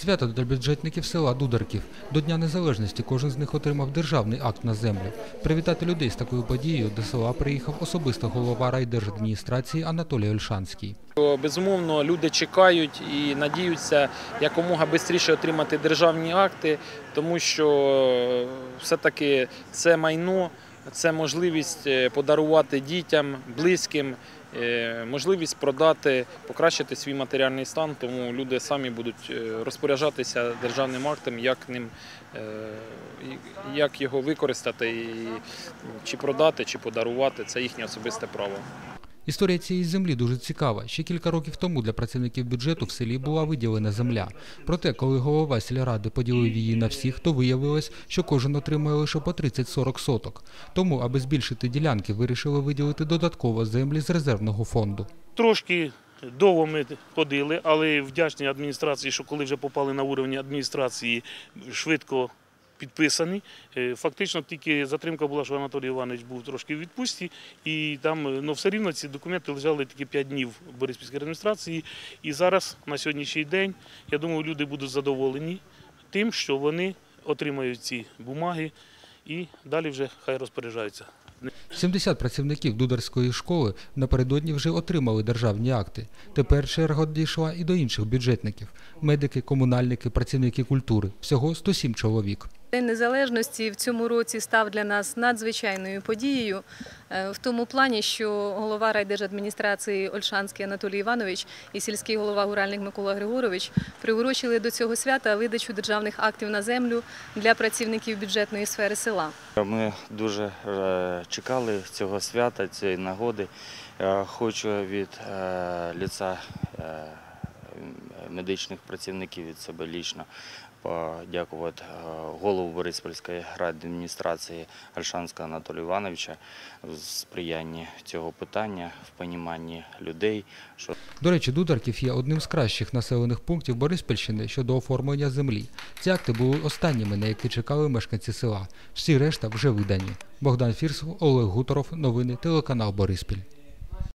Свято для бюджетників села Дударків. До Дня Незалежності кожен з них отримав державний акт на землю. Привітати людей з такою подією до села приїхав особисто голова райдержадміністрації Анатолій Ольшанський. Безумовно, люди чекають і надіються якомога швидше отримати державні акти, тому що е, все-таки це майно, це можливість е, подарувати дітям, близьким, можливість продати, покращити свій матеріальний стан, тому люди самі будуть е, розпоряджатися державним актом, як ним е, як його використати, і чи продати, чи подарувати. Це їхнє особисте право. Історія цієї землі дуже цікава. Ще кілька років тому для працівників бюджету в селі була виділена земля. Проте, коли голова сільради поділив її на всіх, то виявилось, що кожен отримує лише по 30-40 соток. Тому, аби збільшити ділянки, вирішили виділити додатково землі з резервного фонду. Трошки довго ми ходили, але вдячні адміністрації, що коли вже попали на уровень адміністрації, швидко підписані. Е, Фактично тільки затримка була, що Анатолій Іванович був трошки в відпустці, і там е, ну, все рівно ці документи лежали тільки 5 днів в Бориспільській адміністрації. І зараз, на сьогоднішній день, я думаю, люди будуть задоволені тим, що вони отримають ці бумаги і далі вже хай розпоряджаються. 70 працівників Дударської школи напередодні вже отримали державні акти. Тепер черга дійшла і до інших бюджетників – медики, комунальники, працівники культури. Всього 107 чоловік. День незалежності в цьому році став для нас надзвичайною подією е, в тому плані, що голова райдержадміністрації Ольшанський Анатолій Іванович і сільський голова Гуральник Микола Григорович приурочили до цього свята видачу державних актів на землю для працівників бюджетної сфери села. Ми дуже е, чекали цього свята, цієї нагоди. Е, Хочу від ліца медичних працівників від себе лічно подякувати е, голову Бориспільської адміністрації Альшанського Анатолія Івановича в сприянні цього питання, в поніманні людей, що До речі, Дударків є одним з кращих населених пунктів Бориспільщини щодо оформлення землі. Ці акти були останніми, на які чекали мешканці села. Всі решта вже видані. Богдан Фірсов, Олег Гуторов. Новини телеканал Бориспіль.